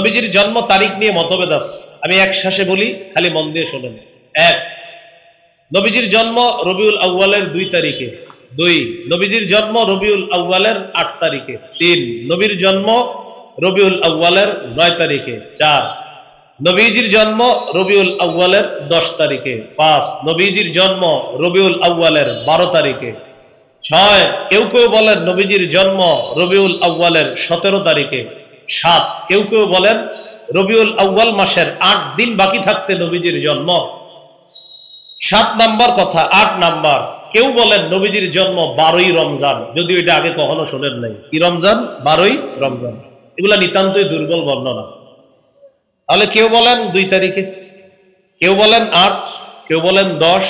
নবীজির জন্ম তারিখ নিয়ে মতভেদ আছে। আমি এক শ্বাসে বলি, খালি মন দিয়ে শোনেন। এক, নবীজির জন্ম রবিউল আউ্বালের দুই তারিখে। দুই, নবীজির জন্ম রবিউল আউ্বালের আট তারিখে। তিন, নবীর জন্ম রবিউল আউ্বালের নয় তারিখে। চার, নবীজির জন্ম রবিউল আউ্বালের দশ তারিখে। পাঁচ, নবীজির জন্ম রবিউল আউ্বালের বারো তারিখে। ছয়, কেউ কেউ বলেন নবীজির জন্ম রবিউল আউ্বালের সতেরো তারিখে। সাত। কেউ কেউ বলেন, রবিউল আউ্বাল মাসের আট দিন বাকি থাকতে নবীজির জন্ম। সাত নাম্বার কথা, আট নাম্বার। কেউ বলেন, নবীজির জন্ম বারোই রমজান। যদি এটা আগে কখনো শোনেন নাই। কি রমজান? বারোই রমজান। এগুলা নিতান্তই দুর্বল বর্ণনা। তাহলে কেউ বলেন, দুই তারিখে। কেউ বলেন, আট। কেউ বলেন, দশ।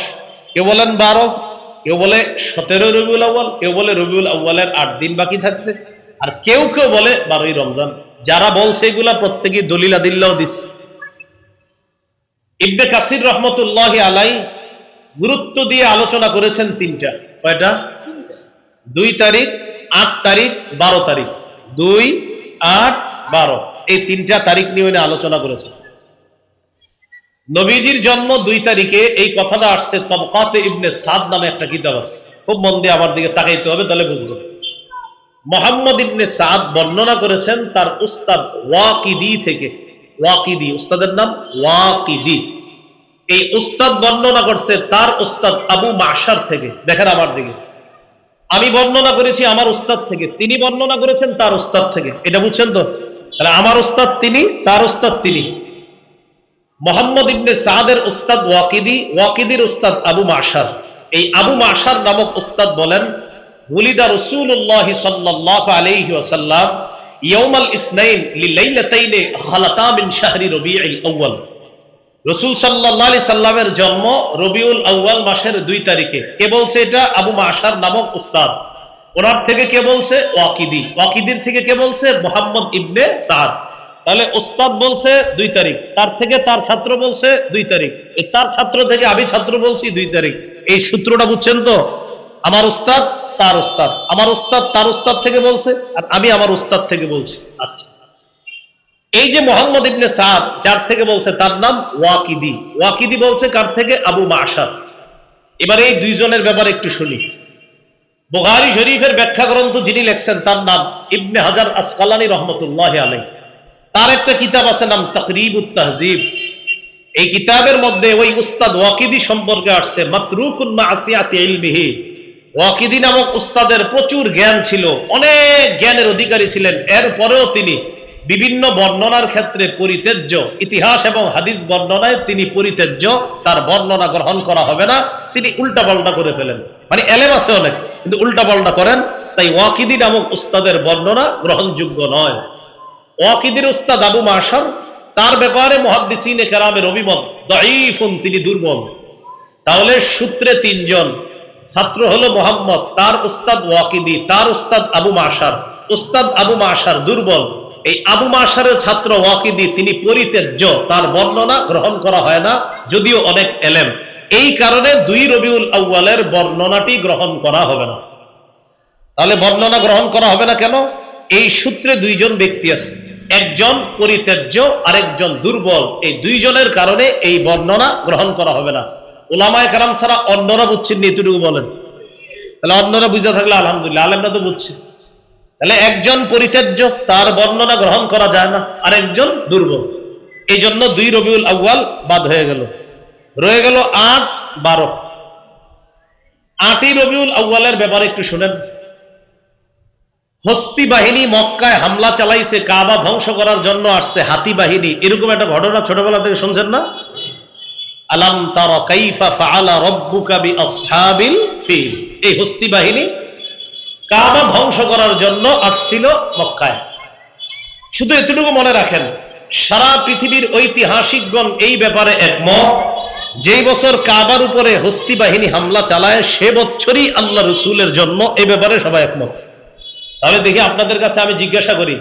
কেউ বলেন, বারো। কেউ বলে, সতেরো রবিউল আউ্বাল কেউ বলে, রবিউল আউ্বালের আট দিন বাকি থাকতে আর কেউ কেউ বলে, বারোই রমজান। যারা বলছে এগুলা প্রত্যেকেই দলিল আদিল্লাও দিস ইবনে কাসির রহমতুল্লাহ আলাই গুরুত্ব দিয়ে আলোচনা করেছেন তিনটা। কয়টা? দুই তারিখ, আট তারিখ, বারো তারিখ। দুই, আট, বারো। এই তিনটা তারিখ নিয়ে আলোচনা করেছেন। নবীজির জন্ম দুই তারিখে এই কথাটা আসছে, তবকাতে ইবনে সাদ নামে একটা কিতাব আছে। খুব মন দিয়ে আমার দিকে তাকাইতে হবে, তাহলে বুঝবেন। মোহাম্মদ ইবনে সাদ বর্ণনা করেছেন তার উস্তাদ ওয়াকিদি থেকে। ওয়াকিদি, উস্তাদের নাম ওয়াকিদি। এই উস্তাদ বর্ণনা করছে তার উস্তাদ আবু মাসার থেকে। দেখেন আমার দিকে। আমি বর্ণনা করেছি আমার উস্তাদ থেকে। তিনি বর্ণনা করেছেন তার উস্তাদ থেকে। এটা বুঝছেন তো? তাহলে আমার উস্তাদ তিনি, তার উস্তাদ তিনি। মোহাম্মদ ইবনে সাদের উস্তাদ ওয়াকিদি, ওয়াকিদির উস্তাদ আবু মাসার এই আবু মাসার নামক উস্তাদ বলেন মুলিদা রসুল্লাহ সাল্লাহ আলাইহি ওয়াসাল্লাম, ইয়াউমাল ইসনাইন লিলাইলাতাইনে খালাতা মিন শাহরি রবিউল আউয়াল। রসুল সাল্লাহ সাল্লামের জন্ম রবিউল আউয়াল মাসের দুই তারিখে। কে বলছে এটা? আবু মাসার নামক উস্তাদ। ওনার থেকে কে বলছে? ওয়াকিদি। ওয়াকিদির থেকে কে বলছে? মোহাম্মদ ইবনে সাদ। তাহলে উস্তাদ বলছে দুই তারিখ। তার থেকে তার ছাত্র বলছে দুই তারিখ। তার ছাত্র থেকে আমি ছাত্র বলছি দুই তারিখ। এই সূত্রটা বুঝছেন তো? আমার উস্তাদ তার উস্তাদ আমার উস্তাদ তার উস্তাদ থেকে বলছে আর আমি আমার উস্তাদ থেকে বলছি। আচ্ছা। এই যে মোহাম্মদ ইবনে সাদ, যার থেকে বলছে তার নাম ওয়াকিদি। ওয়াকিদি বলছে কার থেকে? আবু মাসাদ এবার এই দুইজনের ব্যাপারে একটু শুনি। বুখারী শরীফের ব্যাখ্যা গ্রন্থ যিনি লেখছেন, তার নাম ইবনে হাজার আসকালানি রহমতুল্লাহ আলাই তার একটা কিতাব আছে, নাম তকরিব তাহজিব। এই কিতাবের মধ্যে ওই উস্তাদ ওয়াকিদি সম্পর্কে আসছে, মাতরুকুন মা আসিয়াতি ইলমিহি। ওয়াকিদি নামক উস্তাদের প্রচুর জ্ঞান ছিল, অনেক জ্ঞানের অধিকারী ছিলেন। এরপরেও তিনি বিভিন্ন বর্ণনার ক্ষেত্রে পরিত্যাজ্য, ইতিহাস এবং হাদিস বর্ণনায় তিনি পরিত্যাজ্য, তার বর্ণনা গ্রহণ করা হবে না, তিনি উল্টা পাল্টা করে ফেলেন। মানে এলেম আছে অনেক, কিন্তু উল্টা পাল্টা করেন, তাই ওয়াকিদি নামক উস্তাদের বর্ণনা গ্রহণযোগ্য নয়। ওয়াকিদির উস্তাদ আবু মাসার তার ব্যাপারে মহাদ্দিসিনে কেরামের অভিমত, দঈফুন, তিনি দুর্বল। তাহলে সূত্রে তিনজন ছাত্র হলো মোহাম্মদ, তার উস্তাদ ওয়াকিদি, তার উস্তাদ আবু মাসার উস্তাদ আবু মাসার দুর্বল। এই আবু মাসারের ছাত্র ওয়াকিদি, তিনি পরিত্যাজ্য। তার বর্ণনা গ্রহণ করা হয় না, যদিও অনেক এলেম। এই কারণে দুই রবিউল আউ্বালের বর্ণনাটি গ্রহণ করা হবে না। তাহলে বর্ণনা গ্রহণ করা হবে না কেন? এই সূত্রে দুইজন ব্যক্তি আছে। একজন পরিত্যাজ্য, আরেকজন দুর্বল। এই দুইজনের কারণে এই বর্ণনা গ্রহণ করা হবে না। ওলামায় কারাম ছাড়া অন্যরা বুঝছেন নি, এতটুকু বলেন। তাহলে অন্যরা বুঝে থাকলে আলহামদুলিল্লাহ, আলেমরা তো বুঝছে। তাহলে একজন পরিত্যাজ্য, তার বর্ণনা গ্রহণ করা যায় না আর একজন দুর্বল। এই জন্য দুই রবিউল আউ্বাল বাদ হয়ে গেল। রয়ে গেল আট, বারো। আটই রবিউল আউ্বালের ব্যাপারে একটু শুনেন। হস্তি বাহিনী মক্কায় হামলা চালাইছে, কাবা ধ্বংস করার জন্য আসছে, হাতি বাহিনী। এরকম একটা ঘটনা ছোটবেলা থেকে শুনছেন না? আলাম তারা কাইফা ফাআলা রাব্বুকা বিআসহাবিল ফিল। এই হস্তি বাহিনী কাবা ধ্বংস করার জন্য আসছিল মক্কায়। শুধু এতটুকু মনে রাখেন, সারা পৃথিবীর ঐতিহাসিকগণ এই ব্যাপারে একমত, যেই বছর কাবার উপরে হস্তি বাহিনী হামলা চালায়, সে বছরই আল্লাহ রসুলের জন্ম এই ব্যাপারে সবাই একমত। তাহলে দেখি আপনাদের কাছে আমি জিজ্ঞাসা করি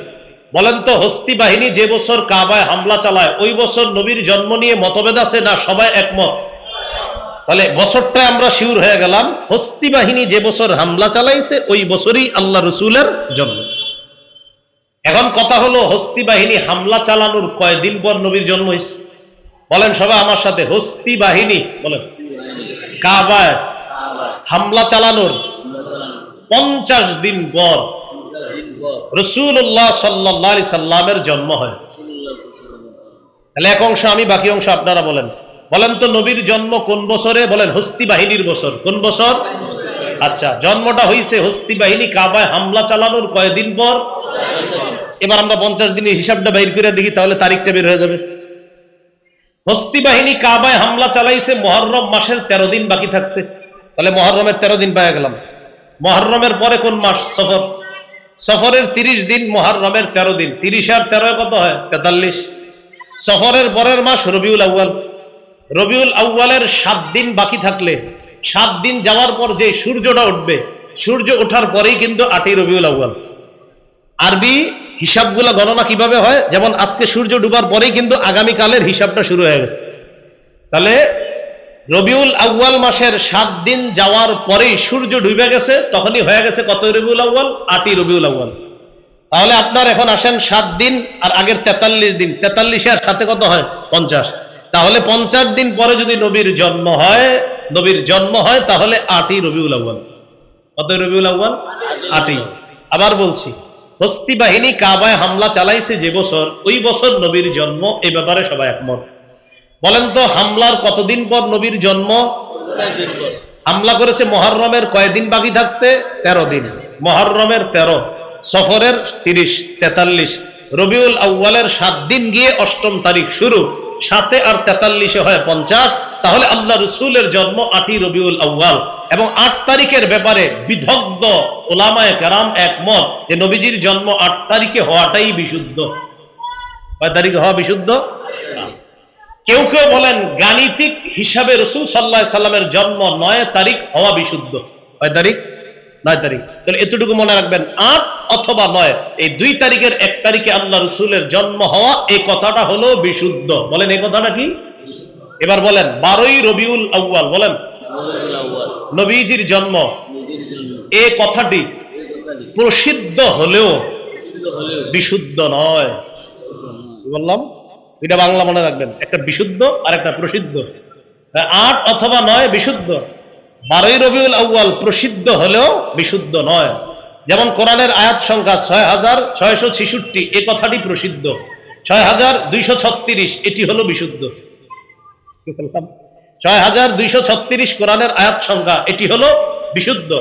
বলেন তো, হস্তি বাহিনী যে বছর কাবায় হামলা চালায়, ওই বছর নবীর জন্ম নিয়ে মতভেদ আছে না সবাই একমত? তাহলে বছরটায় আমরা শিউর হয়ে গেলাম, হস্তি বাহিনী যে বছর হামলা চালাইছে, ওই বছরই আল্লাহ রসুলের জন্ম। এখন কথা হলো, হস্তি বাহিনী হামলা চালানোর কয়দিন পর নবীর জন্ম হয়েছে বলেন সবাই আমার সাথে, হস্তি বাহিনী, বলেন, কাবায় হামলা চালানোর পঞ্চাশ দিন পর রসুল্লাহ সাল্লাহ সাল্লামের জন্ম হয়। তাহলে এক অংশ আমি, বাকি অংশ আপনারা বলেন। বলেন তো নবীর জন্ম কোন বছরে? বলেন হস্তি বাহিনীর বছর। কোন বছর? আচ্ছা জন্মটা হইছে হস্তি বাহিনী কাবায় হামলা চালানোর কয়দিন পর? এবার আমরা পঞ্চাশ দিনের হিসাবটা বাইর করে দেখি, তাহলে তারিখটা বের হয়ে যাবে। হস্তি বাহিনী কাবায় হামলা চালাইছে মহরম মাসের তেরো দিন বাকি থাকতে। তাহলে মহরমের তেরো দিন পাওয়া গেলাম। মহরমের পরে কোন মাস? সফর। সফরের তিরিশ দিন মহরমের তেরো দিন। তিরিশ আর তেরো কত হয়? তেতাল্লিশ। সফরের পরের মাস রবিউল আউ্য়াল। রবিউল আউ্য়ালের সাত দিন বাকি থাকলে, সাত দিন যাওয়ার পর যে সূর্যটা উঠবে, সূর্য ওঠার পরেই কিন্তু আটই রবিউল আউ্য়াল। আরবি হিসাবগুলো গণনা কীভাবে হয়? যেমন আজকে সূর্য ডুবার পরেই কিন্তু আগামীকালের হিসাবটা শুরু হয়ে গেছে। তাহলে রবিউল আউ্য়াল মাসের সাত দিন যাওয়ার পরেই সূর্য ডুবে গেছে, তখনই হয়ে গেছে কত রবিউল আউ্য়াল? আটই রবিউল আউ্য়াল। তাহলে আপনার এখন আসেন সাত দিন আর আগের তেতাল্লিশ দিন। তেতাল্লিশে আর সাথে কত হয়? পঞ্চাশ। তাহলে পঞ্চাশ দিন পরে যদি নবীর জন্ম হয়, নবীর জন্ম হয়, তাহলে আটই রবিউল আউ্য়াল। কত রবিউল আউ্য়াল? আটই। আবার বলছি, হস্তি বাহিনী কাবায় হামলা চালাইছে যে বছর, ওই বছর নবীর জন্ম এই ব্যাপারে সবাই একমত। বলেন তো হামলার কতদিন পর নবীর জন্ম? হামলা করেছে মহরমের কয়দিন বাকি থাকতে? তেরো দিন। মহরমের তেরো, সফরের তিরিশ, তেতাল্লিশ। রবিউল আউ্বালের সাত দিন গিয়ে অষ্টম তারিখ শুরু। সাতে আর তেতাল্লিশে হয় পঞ্চাশ। তাহলে আল্লাহ রসুলের জন্ম আটই রবিউল আউ্বাল এবং আট তারিখের ব্যাপারে বিধগ্ধ ওলামায় কেরাম একমত যে নবীজির জন্ম আট তারিখে হওয়াটাই বিশুদ্ধ। কয় তারিখে হওয়া বিশুদ্ধ? কেউ কেউ বলেন গাণিতিক হিসাবে রসুল সাল্লাহ সাল্লামের জন্ম নয় তারিখ হওয়া বিশুদ্ধ। কয় তারিখ? নয় তারিখ। তাহলে এতটুকু মনে রাখবেন আট অথবা নয় এই দুই তারিখের এক তারিখে আল্লাহ রসুলের জন্ম হওয়া এই কথাটা হলো বিশুদ্ধ। বলেন এই কথাটা কি? এবার বলেন বারোই রবিউল আউ্বাল বলেন। নবীজির জন্ম। এ কথাটি প্রসিদ্ধ হলেও বিশুদ্ধ নয়। বললাম? এটা বাংলা মনে রাখবেন, একটা বিশুদ্ধ আর একটা প্রসিদ্ধ। আট অথবা নয় বিশুদ্ধ। বারোই রবিউল আউ্য়াল প্রসিদ্ধ হলেও বিশুদ্ধ নয়। যেমন কোরআনের আয়াত সংখ্যা ছয় হাজার ছয়শো ছিষট্টি, এ কথাটি প্রসিদ্ধ। ছয় হাজার দুইশো ছত্রিশ, এটি হলো বিশুদ্ধ। ছয় হাজার দুইশো ছত্রিশ কোরআনের আয়াত সংখ্যা, এটি হলো বিশুদ্ধ।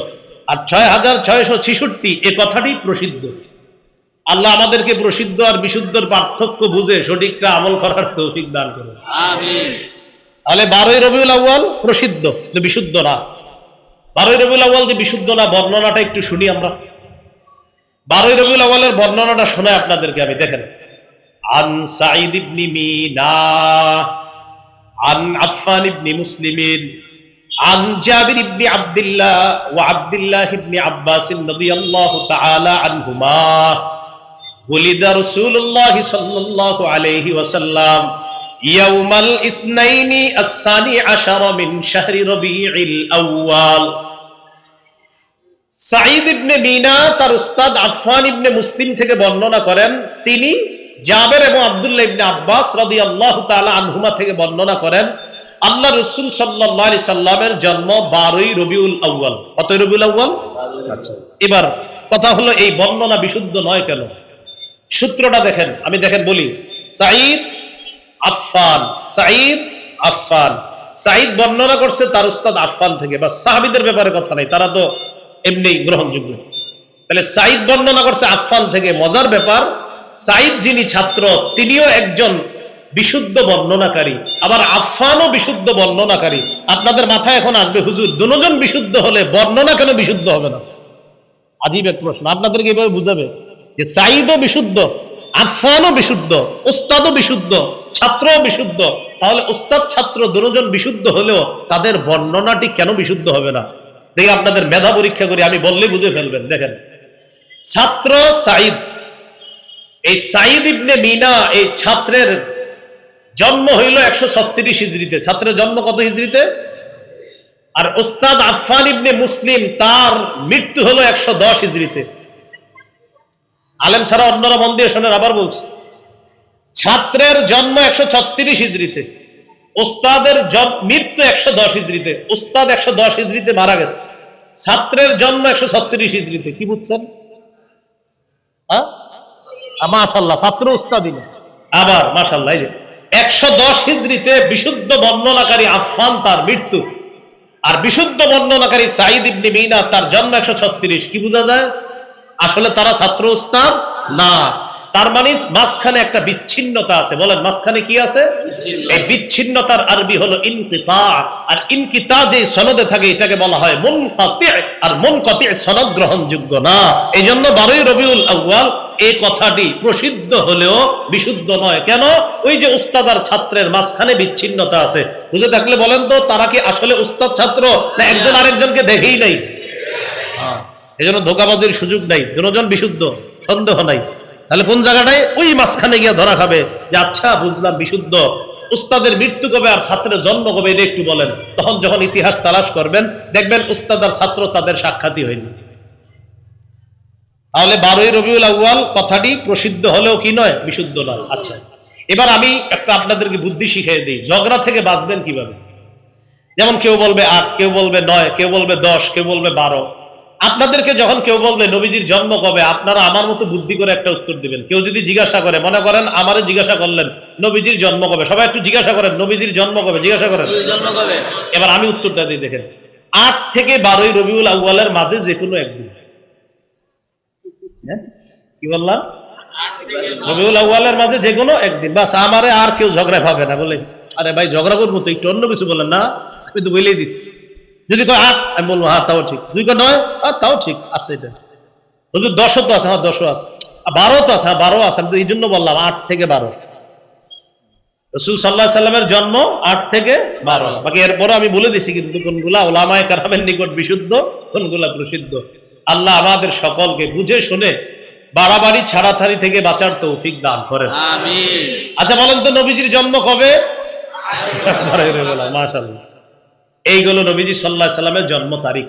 আর ছয় হাজার ছয়শো ছিষট্টি, এ কথাটি প্রসিদ্ধ। আল্লাহ আমাদেরকে প্রসিদ্ধ আর বিশুদ্ধর পার্থক্য বুঝে সঠিকটা আমল করার তৌফিক দান করে তাহলে বারোই রবিউল আউ্য়াল প্রসিদ্ধ কিন্তু বিশুদ্ধ না বারোই রবিউল আউ্য়াল যে বিশুদ্ধ না বর্ণনাটা একটু শুনি আমরা বারোই রবিউল আউ্য়ালের বর্ণনাটা শুনে আপনাদেরকে আমি দেখেন আন সাঈদ ইবনি মিনা আন আফফান ইবনি মুসলিমিন عن جابر بن عبد الله وعبد الله بن عباس رضي الله تعالى عنهما ولد رسول الله صلى الله عليه وسلم يوم الاثنين الثاني عشر من شهر ربيع الأول সাঈদ ইবনে মিনা তার উস্তাদ আফফান ইবনে মুসলিম থেকে বর্ণনা করেন তিনি জাবের এবং আব্দুল্লাহ ইবনে আব্বাস রাদিয়াল্লাহু তাআলা আনহুমা থেকে বর্ণনা করেন আল্লাহ রসুল সাল্লাল্লাহু আলাইহি সাল্লামের জন্ম 12ই রবিউল আউয়াল কত রবিউল আউয়াল আচ্ছা এবার কথা হলো এই বর্ণনা বিশুদ্ধ নয় কেন সূত্রটা দেখেন, আমি দেখেন বলি। সাঈদ আফফান সাঈদ আফফান। সাঈদ বর্ণনা করছে তার উস্তাদ আফফান থেকে, বা সাহাবিদের ব্যাপারে কথা নাই, তারা তো এমনি গ্রহণযোগ্য। তাহলে সাঈদ বর্ণনা করছে আফফান থেকে, মজার ব্যাপার, সাঈদ যিনি ছাত্র, তিনিও একজন বিশুদ্ধ বর্ণনাকারী, আবার আফফানও বিশুদ্ধ বর্ণনাকারী। আপনাদের মাথায় এখন আসবে, হুজুর, দুজন বিশুদ্ধ হলে বর্ণনা কেন বিশুদ্ধ হবে না? আজীব এক প্রশ্ন, আপনাদেরকে এইভাবে বুঝাবে? যে সাইদও বিশুদ্ধ, আফফানও বিশুদ্ধ, উস্তাদও বিশুদ্ধ, ছাত্রও বিশুদ্ধ, তাহলে উস্তাদ, ছাত্র দুজন বিশুদ্ধ হলেও তাদের বর্ণনাটি কেন বিশুদ্ধ হবে না? দেখি আপনাদের মেধা পরীক্ষা করি, আমি বললে বুঝে ফেলবেন, দেখেন। ছাত্র সাইদ এই সাইদ ইবনে মিনা, এই ছাত্রের জন্ম হইল একশো ছত্রিশ হিজড়িতে। ছাত্রের জন্ম কত হিজড়িতে? আর ওস্তাদ আফফান ইবনে মুসলিম, তার মৃত্যু হলো একশো দশ হিজড়িতে। আলেম ছাড়া অন্যরা মন দিয়ে শোনেন, আবার বলছি। ছাত্রের জন্ম একশো ছত্রিশ হিজড়িতে, ওস্তাদের মৃত্যু একশো দশ হিজড়িতে, ওস্তাদ একশো দশ হিজড়িতে মারা গেছে। ছাত্রের জন্ম একশো ছত্রিশ হিজড়িতে, কি বুঝছেন? মাশাল্লাহ ছাত্র উস্তাদি না। আবার মাশাল্লাহ যে, একশো দশ হিজড়িতে বিশুদ্ধ বর্ণনাকারী আফফান তার মৃত্যু, আর বিশুদ্ধ বর্ণনাকারী সাইদ ইবনে মিনা তার জন্ম একশো ছত্রিশ, কি বোঝা যায়? আসলে তারা ছাত্র উস্তাদ? না। তার মানে মাঝখানে একটা বিচ্ছিন্নতা আছে। বলেন মাঝখানে কি আছে? এই বিচ্ছিন্নতার আরবি হলো ইনকিতা। আর ইনকিতা যে সনদে থাকে এটাকে বলা হয় মন আর মন সনদ গ্রহণযোগ্য না। এই জন্য বারোই রবিউল আউয়াল এই কথাটি প্রসিদ্ধ হলেও বিশুদ্ধ নয়। কেন? ওই যে উস্তাদ আর ছাত্রের মাঝখানে বিচ্ছিন্নতা আছে। বুঝে থাকলে বলেন তো তারা কি আসলে উস্তাদ ছাত্র? না একজন আরেকজনকে দেখেই নাই। এই জন্য ধোকাবাজির সুযোগ নাই, দুজন বিশুদ্ধ, সন্দেহ নাই। তাহলে কোন জায়গাটায়? ওই মাঝখানে গিয়ে ধরা খাবে যে আচ্ছা বুঝলাম, বিশুদ্ধ। উস্তাদের মৃত্যু কবে আর ছাত্রের জন্ম কবে, এটা একটু বলেন। তখন যখন ইতিহাস তালাশ করবেন, দেখবেন উস্তাদ আর ছাত্র তাদের সাক্ষাৎই হয়নি। তাহলে বারোই রবিউল আউয়াল কথাটি প্রসিদ্ধ হলেও কি নয়? বিশুদ্ধ নয়। আচ্ছা এবার আমি একটা আপনাদেরকে বুদ্ধি শিখিয়ে দিই। ঝগড়া থেকে বাঁচবেন কীভাবে? যেমন কেউ বলবে আট, কেউ বলবে নয়, কেউ বলবে দশ, কেউ বলবে বারো। আপনাদেরকে যখন কেউ বলবে নবীজির জন্ম কবে আপনারা আমার মতো বুদ্ধি করে একটা উত্তর দিবেন। কেউ যদি জিজ্ঞাসা করে মনে করেন আমারে জিজ্ঞাসা করলেন নবীজির জন্ম কবে? সবাই একটু জিজ্ঞাসা করেন নবীজির জন্ম কবে? জিজ্ঞাসা করেন। এবার আমি উত্তরটা দিই দেখেন। আট থেকে বারোই রবিউল আউ্বালের মাঝে যে কোনো একদিন। হ্যাঁ? কি বললাম? রবিউল আউ্বালের মাঝে যে কোনো একদিন। বাস আমারে আর কেউ ঝগড়া পাবে না বলে আরে ভাই ঝগড়া করব তো একটু অন্য কিছু বলেন না আমি তো বলেই দিচ্ছি যদি কয় আট আমি বলব হ্যাঁ তাও ঠিক। দুই কয় নয় আর তাও ঠিক। আছে এটা। হুজুর দশও তো আছে হ্যাঁ দশও আছে। বারো তো আছে হ্যাঁ বারো আছে আমি তো এই জন্য বললাম আট থেকে বারো। রসুল সাল্লাহ সাল্লামের জন্ম আট থেকে বারো। বাকি এরপরে আমি বলে দিছি কিন্তু কোনগুলা ওলামায় কারামের নিকট বিশুদ্ধ কোনগুলা প্রসিদ্ধ। আল্লাহ আমাদের সকলকে বুঝে শুনে বাড়াবাড়ি ছাড়াছাড়ি থেকে বাঁচার তৌফিক দান করেন। আচ্ছা বলেন তো নবীজির জন্ম কবে? মাশাল্লাহ এইগুলো নবীজি সাল্লাহ সাল্লামের জন্ম তারিখ।